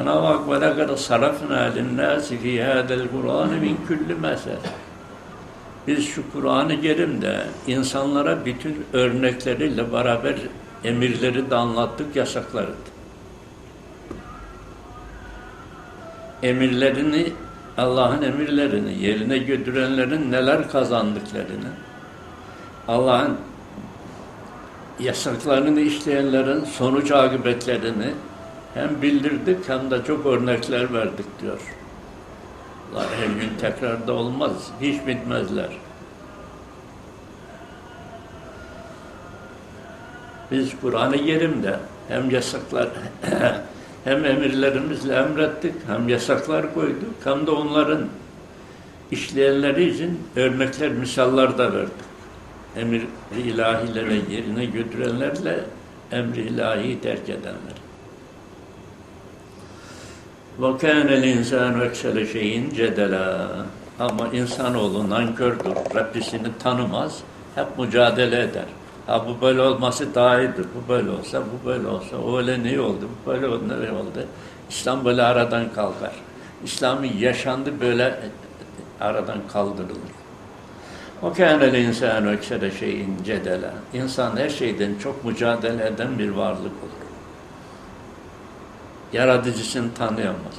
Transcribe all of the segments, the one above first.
Cenab-ı Hak ve lekad sarafna linnâsi fî hâdel Kur'âne min külli mesel. Biz şu Kur'an-ı Kerim'de insanlara bütün örnekleriyle beraber emirleri de anlattık, yasakları. Emirlerini, Allah'ın emirlerini yerine götürenlerin neler kazandıklarını, Allah'ın yasaklarını işleyenlerin sonuç akıbetlerini hem bildirdik hem de çok örnekler verdik diyor. Her gün tekrar da olmaz, hiç bitmezler. Biz Kur'an-ı Kerim'de hem yasaklar hem emirlerimizle emrettik, hem yasaklar koyduk, hem de onların işleyenleri için örnekler, misallar da verdik. Emir ilahileri yerine götürenlerle emri ilahi terk edenler. وَكَانَ الْاِنْسَانُ اَكْسَلَ şeyin cedela. Ama insanoğlu nankördür, Rabbisini tanımaz, hep mücadele eder. Ha bu böyle olması daha iyidir, bu böyle olsa, bu böyle olsa, o öyle ne oldu, bu böyle oldu, ne oldu. İslam böyle aradan kalkar. İslam'ın yaşandı böyle aradan kaldırılır. O kânel insânu eksere şeyin cedela. İnsan her şeyden çok mücadele eden bir varlık olur. Yaratıcısını tanıyamaz.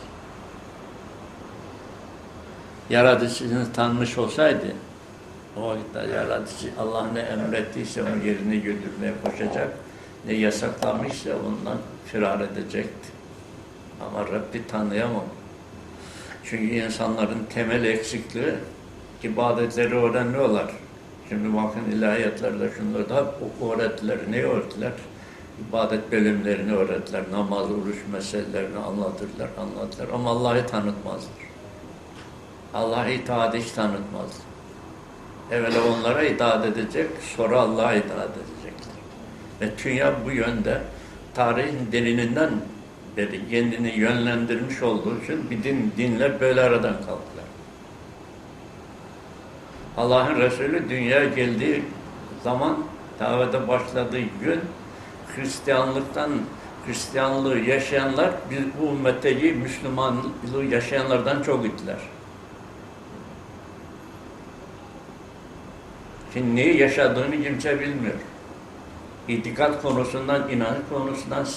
Yaratıcısını tanımış olsaydı o vakitte yaratıcı Allah ne emrettiyse onu yerine götürmeye koşacak, ne yasaklamışsa ondan firar edecekti. Ama Rabbi tanıyamam. Çünkü insanların temel eksikliği ibadetleri öğreniyorlar. Şimdi bakın ilahiyatlerde şunları da öğrettiler. Ne öğrettiler? İbadet bölümlerini öğrettiler. Namaz, oruç meselelerini anlatırlar, anlatırlar. Ama Allah'ı tanıtmazlar. Allah'a itaat hiç tanıtmazlar. Evvela onlara itaat edecek, sonra Allah'a itaat edecekler. Ve dünya bu yönde tarihin derininden beri kendini yönlendirmiş olduğu için bir din, dinler böyle aradan kalktılar. Allah'ın Resulü dünyaya geldiği zaman davete başladığı gün Hristiyanlıktan Hristiyanlığı yaşayanlar biz bu ümmetteki Müslümanlığı yaşayanlardan çok gittiler. Şimdi neyi yaşadığını kimse bilmiyor. İtikat konusundan, inanç konusundan,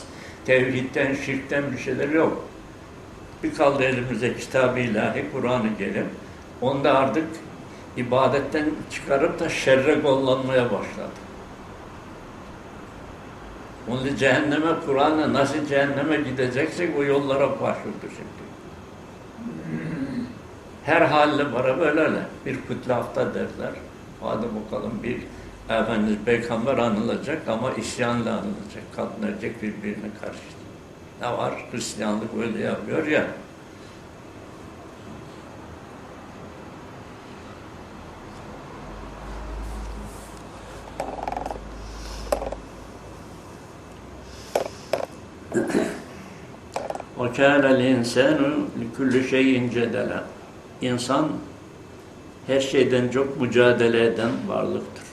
tevhidden, şirkten bir şeyler yok. Bir kaldı elimize kitab-ı ilahi, Kur'an-ı Kerim. Onda artık ibadetten çıkarıp da şerre kullanmaya başladı. Onu cehenneme, Kur'an'a nasıl cehenneme gideceksek o yollara başvurdu şimdi. Her halle para böyle bir kutle hafta derler. Hadi bakalım bir Efendimiz Peygamber anılacak ama isyanla anılacak. Kadın birbirine karşı. Ne var? Hristiyanlık öyle yapıyor ya. وَكَانَ الْاِنْسَانُ لِكُلِّ شَيْءٍ جَدَلًا İnsan her şeyden çok mücadele eden varlıktır.